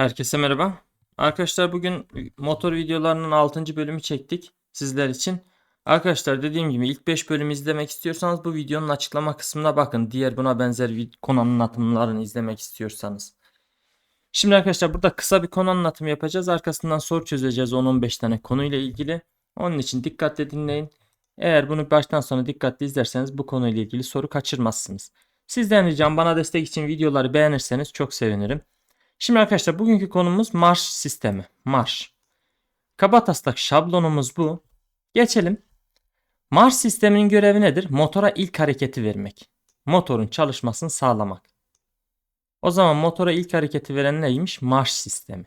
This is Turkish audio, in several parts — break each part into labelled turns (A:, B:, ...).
A: Herkese merhaba. Arkadaşlar bugün motor videolarının 6. bölümü çektik sizler için. Arkadaşlar dediğim gibi ilk 5 bölümü izlemek istiyorsanız bu videonun açıklama kısmına bakın. Diğer buna benzer konu anlatımlarını izlemek istiyorsanız. Şimdi arkadaşlar burada kısa bir konu anlatımı yapacağız. Arkasından soru çözeceğiz 10-15 tane konuyla ilgili. Onun için dikkatle dinleyin. Eğer bunu baştan sona dikkatli izlerseniz bu konuyla ilgili soru kaçırmazsınız. Sizden ricam bana destek için videoları beğenirseniz çok sevinirim. Şimdi arkadaşlar bugünkü konumuz marş sistemi. Marş. Kabataslak şablonumuz bu. Geçelim. Marş sisteminin görevi nedir? Motora ilk hareketi vermek. Motorun çalışmasını sağlamak. O zaman motora ilk hareketi veren neymiş? Marş sistemi.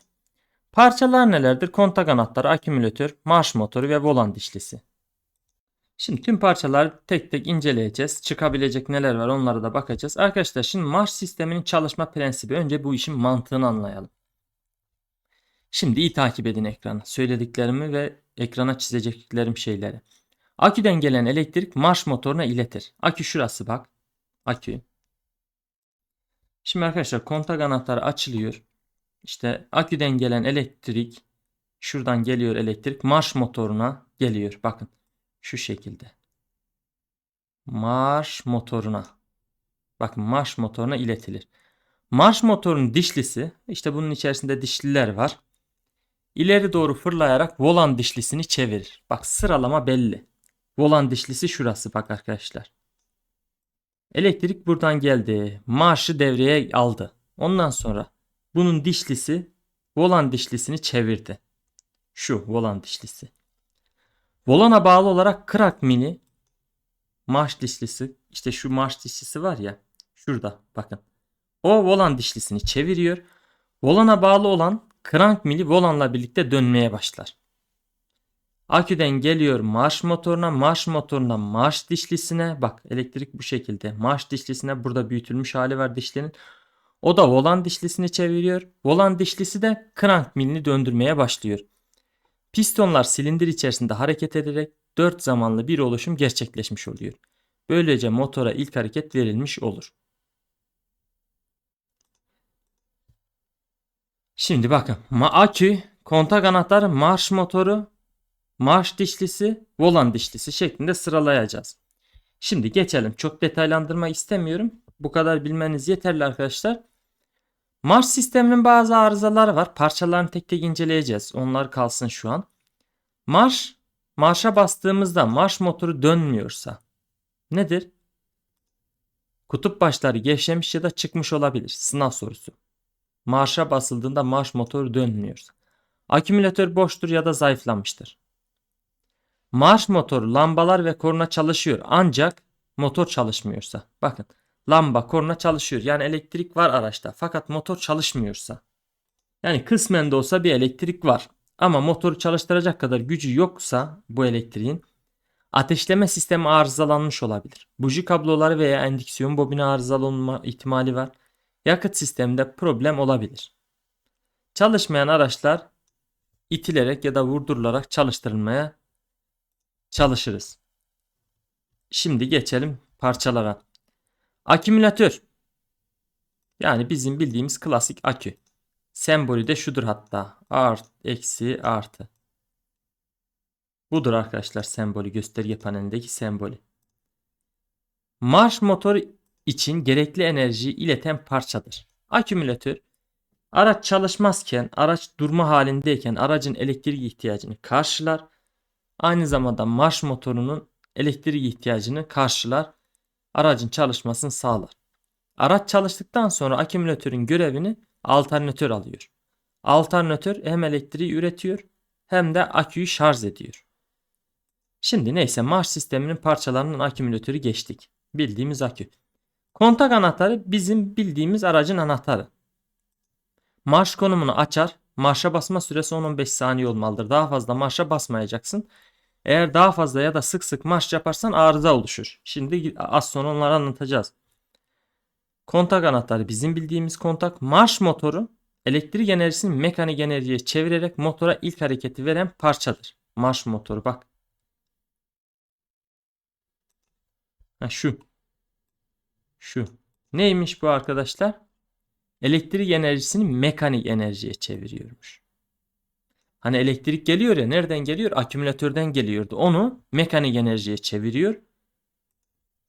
A: Parçalar nelerdir? Kontak anahtarı, akümülatör, marş motoru ve volan dişlisi. Şimdi tüm parçaları tek tek inceleyeceğiz. Çıkabilecek neler var onlara da bakacağız. Arkadaşlar şimdi marş sisteminin çalışma prensibi. Önce bu işin mantığını anlayalım. Şimdi iyi takip edin ekranı. Söylediklerimi ve ekrana çizeceklerim şeyleri. Aküden gelen elektrik marş motoruna iletir. Akü şurası bak. Akü. Şimdi arkadaşlar kontak anahtarı açılıyor. İşte aküden gelen elektrik şuradan geliyor elektrik marş motoruna geliyor. Bakın şu şekilde. Marş motoruna. Bakın marş motoruna iletilir. Marş motorunun dişlisi işte bunun içerisinde dişliler var. İleri doğru fırlayarak volan dişlisini çevirir. Bak sıralama belli. Volan dişlisi şurası bak arkadaşlar. Elektrik buradan geldi. Marşı devreye aldı. Ondan sonra bunun dişlisi volan dişlisini çevirdi. Şu volan dişlisi. Volana bağlı olarak krak mini marş dişlisi işte şu marş dişlisi var ya şurada bakın. O volan dişlisini çeviriyor. Volana bağlı olan krank mili volanla birlikte dönmeye başlar. Aküden geliyor marş motoruna, marş motoruna marş dişlisine. Bak elektrik bu şekilde. Marş dişlisine burada büyütülmüş hali var dişlinin. O da volan dişlisini çeviriyor. Volan dişlisi de krank milini döndürmeye başlıyor. Pistonlar silindir içerisinde hareket ederek 4 zamanlı bir oluşum gerçekleşmiş oluyor. Böylece motora ilk hareket verilmiş olur. Şimdi bakın akü, kontak anahtarı, marş motoru, marş dişlisi, volan dişlisi şeklinde sıralayacağız. Şimdi geçelim. Çok detaylandırma istemiyorum. Bu kadar bilmeniz yeterli arkadaşlar. Marş sisteminin bazı arızaları var. Parçalarını tek tek inceleyeceğiz. Onlar kalsın şu an. Marş, marşa bastığımızda marş motoru dönmüyorsa nedir? Kutup başları gevşemiş ya da çıkmış olabilir. Sınav sorusu. Marşa basıldığında marş motoru dönmüyorsa. Akümülatör boştur ya da zayıflamıştır. Marş motoru lambalar ve korna çalışıyor ancak motor çalışmıyorsa. Bakın lamba korna çalışıyor. Yani elektrik var araçta fakat motor çalışmıyorsa. Yani kısmen de olsa bir elektrik var. Ama motoru çalıştıracak kadar gücü yoksa bu elektriğin ateşleme sistemi arızalanmış olabilir. Buji kabloları veya endüksiyon bobini arızalı olma ihtimali var. Yakıt sisteminde problem olabilir. Çalışmayan araçlar itilerek ya da vurdurularak çalıştırılmaya çalışırız. Şimdi geçelim parçalara. Akümülatör. Yani bizim bildiğimiz klasik akü. Sembolü de şudur hatta. Art, eksi, artı. Budur arkadaşlar sembolü. Gösterge panelindeki sembolü. Marş motoru için gerekli enerjiyi ileten parçadır. Akümülatör araç çalışmazken, araç durma halindeyken aracın elektrik ihtiyacını karşılar. Aynı zamanda marş motorunun elektrik ihtiyacını karşılar. Aracın çalışmasını sağlar. Araç çalıştıktan sonra akümülatörün görevini alternatör alıyor. Alternatör hem elektriği üretiyor hem de aküyü şarj ediyor. Şimdi neyse marş sisteminin parçalarının akümülatörü geçtik. Bildiğimiz akü. Kontak anahtarı bizim bildiğimiz aracın anahtarı. Marş konumunu açar. Marşa basma süresi 10-15 saniye olmalıdır. Daha fazla marşa basmayacaksın. Eğer daha fazla ya da sık sık marş yaparsan arıza oluşur. Şimdi az sonra onları anlatacağız. Kontak anahtarı bizim bildiğimiz kontak. Marş motoru elektrik enerjisini mekanik enerjiye çevirerek motora ilk hareketi veren parçadır. Marş motoru bak. Ha, şu. Şu. Neymiş bu arkadaşlar? elektrik enerjisini mekanik enerjiye çeviriyormuş. Hani elektrik geliyor ya nereden geliyor? Akümülatörden geliyordu. Onu mekanik enerjiye çeviriyor.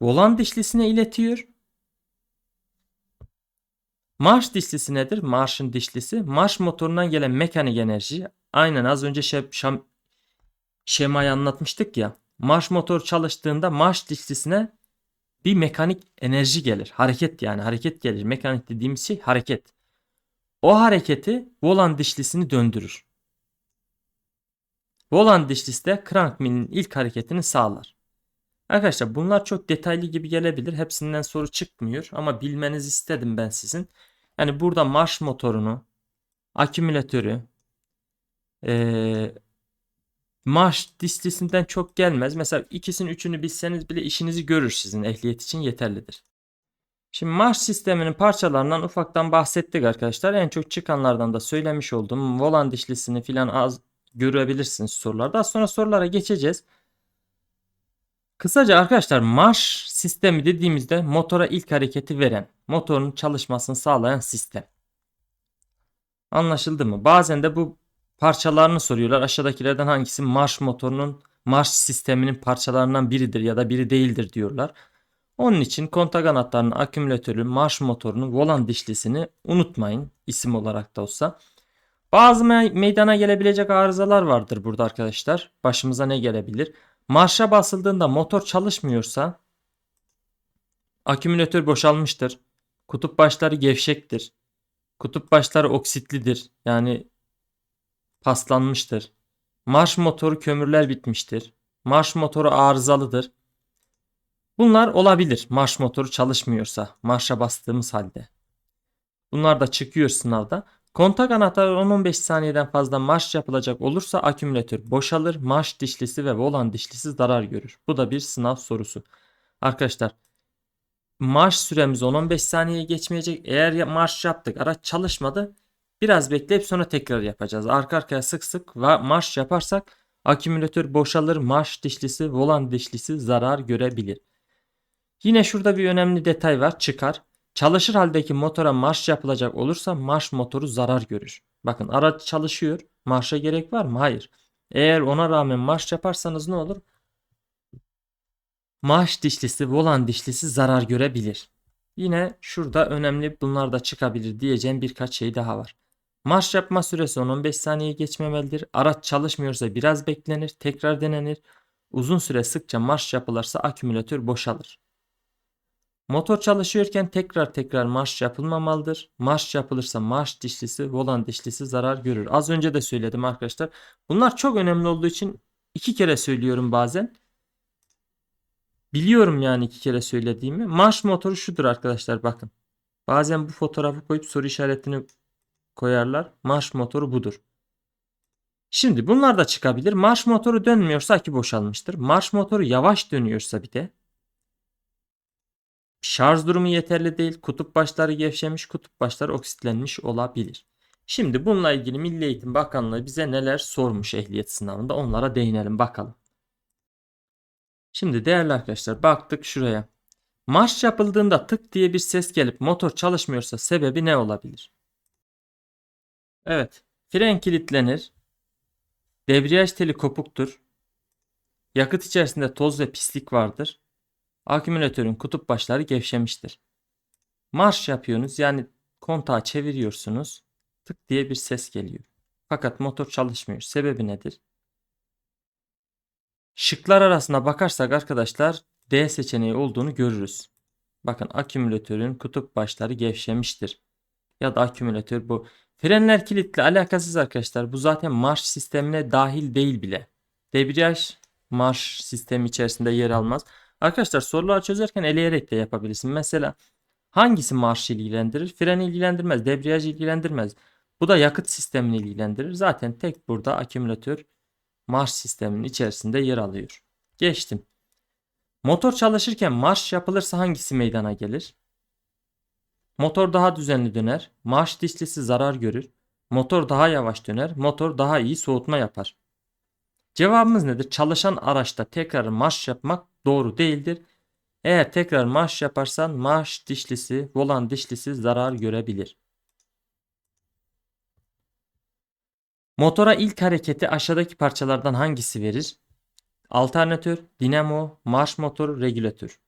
A: Volan dişlisine iletiyor. Marş dişlisi nedir? Marşın dişlisi. Marş motorundan gelen mekanik enerji. Aynen az önce şem, şam, şemayı anlatmıştık ya. Marş motor çalıştığında marş dişlisine bir mekanik enerji gelir. Hareket yani hareket gelir. Mekanik dediğimiz şey hareket. O hareketi volan dişlisini döndürür. Volan dişlisi de crank millinin ilk hareketini sağlar. Arkadaşlar bunlar çok detaylı gibi gelebilir. Hepsinden soru çıkmıyor ama bilmenizi istedim ben sizin. Yani burada marş motorunu, akümülatörü, ee, marş dişlisinden çok gelmez. Mesela ikisinin üçünü bilseniz bile işinizi görür sizin ehliyet için yeterlidir. Şimdi marş sisteminin parçalarından ufaktan bahsettik arkadaşlar. En çok çıkanlardan da söylemiş olduğum volan dişlisini filan az görebilirsiniz sorularda. Az sonra sorulara geçeceğiz. Kısaca arkadaşlar marş sistemi dediğimizde motora ilk hareketi veren, motorun çalışmasını sağlayan sistem. Anlaşıldı mı? Bazen de bu parçalarını soruyorlar. Aşağıdakilerden hangisi marş motorunun marş sisteminin parçalarından biridir ya da biri değildir diyorlar. Onun için kontak anahtarının akümülatörü, marş motorunun volan dişlisini unutmayın isim olarak da olsa. Bazı me- meydana gelebilecek arızalar vardır burada arkadaşlar. Başımıza ne gelebilir? Marşa basıldığında motor çalışmıyorsa akümülatör boşalmıştır. Kutup başları gevşektir. Kutup başları oksitlidir. Yani paslanmıştır. Marş motoru kömürler bitmiştir. Marş motoru arızalıdır. Bunlar olabilir marş motoru çalışmıyorsa marşa bastığımız halde. Bunlar da çıkıyor sınavda. Kontak anahtarı 10-15 saniyeden fazla marş yapılacak olursa akümülatör boşalır, marş dişlisi ve volan dişlisi zarar görür. Bu da bir sınav sorusu. Arkadaşlar marş süremiz 10-15 saniye geçmeyecek. Eğer marş yaptık araç çalışmadı biraz bekleyip sonra tekrar yapacağız. Arka arkaya sık sık ve marş yaparsak akümülatör boşalır, marş dişlisi, volan dişlisi zarar görebilir. Yine şurada bir önemli detay var çıkar. Çalışır haldeki motora marş yapılacak olursa marş motoru zarar görür. Bakın araç çalışıyor. Marşa gerek var mı? Hayır. Eğer ona rağmen marş yaparsanız ne olur? Marş dişlisi, volan dişlisi zarar görebilir. Yine şurada önemli bunlar da çıkabilir diyeceğim birkaç şey daha var. Marş yapma süresi 10-15 saniye geçmemelidir. Araç çalışmıyorsa biraz beklenir, tekrar denenir. Uzun süre sıkça marş yapılırsa akümülatör boşalır. Motor çalışıyorken tekrar tekrar marş yapılmamalıdır. Marş yapılırsa marş dişlisi, volan dişlisi zarar görür. Az önce de söyledim arkadaşlar. Bunlar çok önemli olduğu için iki kere söylüyorum bazen. Biliyorum yani iki kere söylediğimi. Marş motoru şudur arkadaşlar bakın. Bazen bu fotoğrafı koyup soru işaretini koyarlar. Marş motoru budur. Şimdi bunlar da çıkabilir. Marş motoru dönmüyorsa akü boşalmıştır. Marş motoru yavaş dönüyorsa bir de Şarj durumu yeterli değil. Kutup başları gevşemiş, kutup başları oksitlenmiş olabilir. Şimdi bununla ilgili Milli Eğitim Bakanlığı bize neler sormuş ehliyet sınavında onlara değinelim bakalım. Şimdi değerli arkadaşlar baktık şuraya. Marş yapıldığında tık diye bir ses gelip motor çalışmıyorsa sebebi ne olabilir? Evet, fren kilitlenir. Debriyaj teli kopuktur. Yakıt içerisinde toz ve pislik vardır. Akümülatörün kutup başları gevşemiştir. Marş yapıyorsunuz yani kontağı çeviriyorsunuz. Tık diye bir ses geliyor. Fakat motor çalışmıyor. Sebebi nedir? Şıklar arasına bakarsak arkadaşlar D seçeneği olduğunu görürüz. Bakın akümülatörün kutup başları gevşemiştir. Ya da akümülatör bu. Frenler kilitli alakasız arkadaşlar. Bu zaten marş sistemine dahil değil bile. Debriyaj marş sistemi içerisinde yer almaz. Arkadaşlar sorular çözerken eleyerek de yapabilirsin. Mesela hangisi marş ilgilendirir? Fren ilgilendirmez. Debriyaj ilgilendirmez. Bu da yakıt sistemini ilgilendirir. Zaten tek burada akümülatör marş sisteminin içerisinde yer alıyor. Geçtim. Motor çalışırken marş yapılırsa hangisi meydana gelir? Motor daha düzenli döner. Marş dişlisi zarar görür. Motor daha yavaş döner. Motor daha iyi soğutma yapar. Cevabımız nedir? Çalışan araçta tekrar marş yapmak doğru değildir. Eğer tekrar maaş yaparsan maaş dişlisi, volan dişlisi zarar görebilir. Motora ilk hareketi aşağıdaki parçalardan hangisi verir? Alternatör, dinamo, marş motoru, regülatör.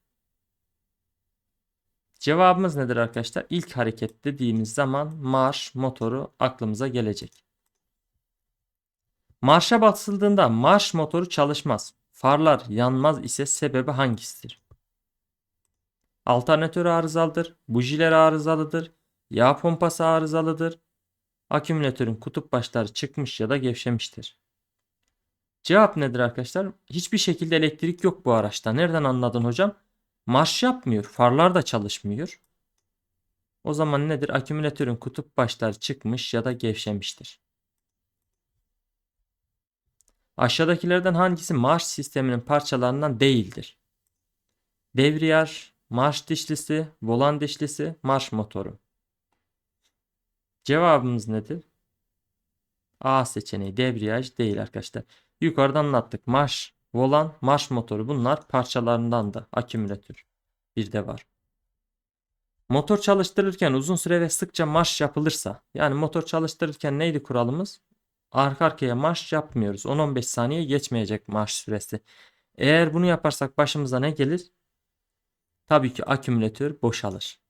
A: Cevabımız nedir arkadaşlar? İlk hareket dediğimiz zaman marş motoru aklımıza gelecek. Marşa basıldığında marş motoru çalışmaz. Farlar yanmaz ise sebebi hangisidir? Alternatör arızalıdır, bujiler arızalıdır, yağ pompası arızalıdır, akümülatörün kutup başları çıkmış ya da gevşemiştir. Cevap nedir arkadaşlar? Hiçbir şekilde elektrik yok bu araçta. Nereden anladın hocam? Marş yapmıyor. Farlar da çalışmıyor. O zaman nedir? Akümülatörün kutup başları çıkmış ya da gevşemiştir. Aşağıdakilerden hangisi marş sisteminin parçalarından değildir? Devriyaj, marş dişlisi, volan dişlisi, marş motoru. Cevabımız nedir? A seçeneği debriyaj değil arkadaşlar. Yukarıdan anlattık. Marş, volan, marş motoru bunlar parçalarından da akümülatör. Bir de var. Motor çalıştırırken uzun süre ve sıkça marş yapılırsa yani motor çalıştırırken neydi kuralımız? Arka arkaya marş yapmıyoruz. 10-15 saniye geçmeyecek marş süresi. Eğer bunu yaparsak başımıza ne gelir? Tabii ki akümülatör boşalır.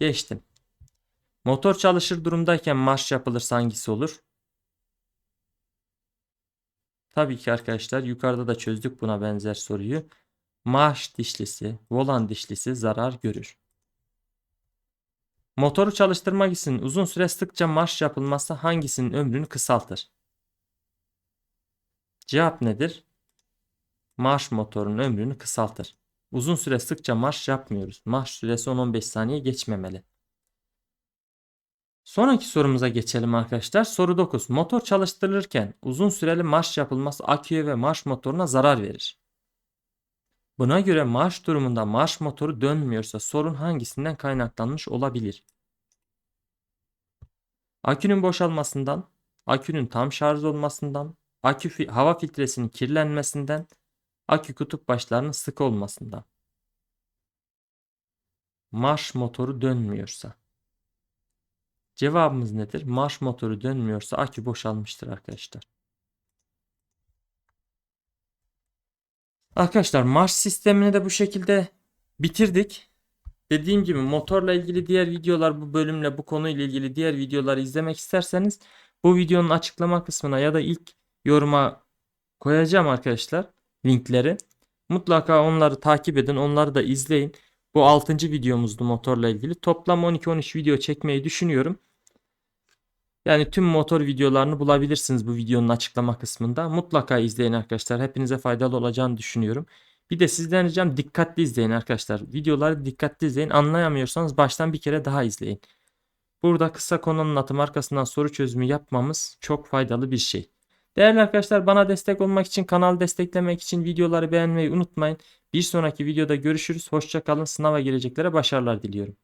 A: Geçtim. Motor çalışır durumdayken marş yapılırsa hangisi olur? Tabii ki arkadaşlar yukarıda da çözdük buna benzer soruyu. Marş dişlisi, volan dişlisi zarar görür. Motoru çalıştırmak için uzun süre sıkça marş yapılması hangisinin ömrünü kısaltır? Cevap nedir? Marş motorunun ömrünü kısaltır. Uzun süre sıkça marş yapmıyoruz. Marş süresi 10-15 saniye geçmemeli. Sonraki sorumuza geçelim arkadaşlar. Soru 9. Motor çalıştırılırken uzun süreli marş yapılması aküye ve marş motoruna zarar verir. Buna göre marş durumunda marş motoru dönmüyorsa sorun hangisinden kaynaklanmış olabilir? Akünün boşalmasından, akünün tam şarj olmasından, akü hava filtresinin kirlenmesinden, akü kutup başlarının sık olmasından. Marş motoru dönmüyorsa. Cevabımız nedir? Marş motoru dönmüyorsa akü boşalmıştır arkadaşlar. Arkadaşlar marş sistemini de bu şekilde bitirdik. Dediğim gibi motorla ilgili diğer videolar bu bölümle bu konuyla ilgili diğer videoları izlemek isterseniz bu videonun açıklama kısmına ya da ilk yoruma koyacağım arkadaşlar linkleri. Mutlaka onları takip edin, onları da izleyin. Bu 6. videomuzdu motorla ilgili. Toplam 12-13 video çekmeyi düşünüyorum. Yani tüm motor videolarını bulabilirsiniz bu videonun açıklama kısmında. Mutlaka izleyin arkadaşlar. Hepinize faydalı olacağını düşünüyorum. Bir de sizden ricam dikkatli izleyin arkadaşlar. Videoları dikkatli izleyin. Anlayamıyorsanız baştan bir kere daha izleyin. Burada kısa konu anlatım arkasından soru çözümü yapmamız çok faydalı bir şey. Değerli arkadaşlar bana destek olmak için kanalı desteklemek için videoları beğenmeyi unutmayın. Bir sonraki videoda görüşürüz. Hoşçakalın. Sınava gireceklere başarılar diliyorum.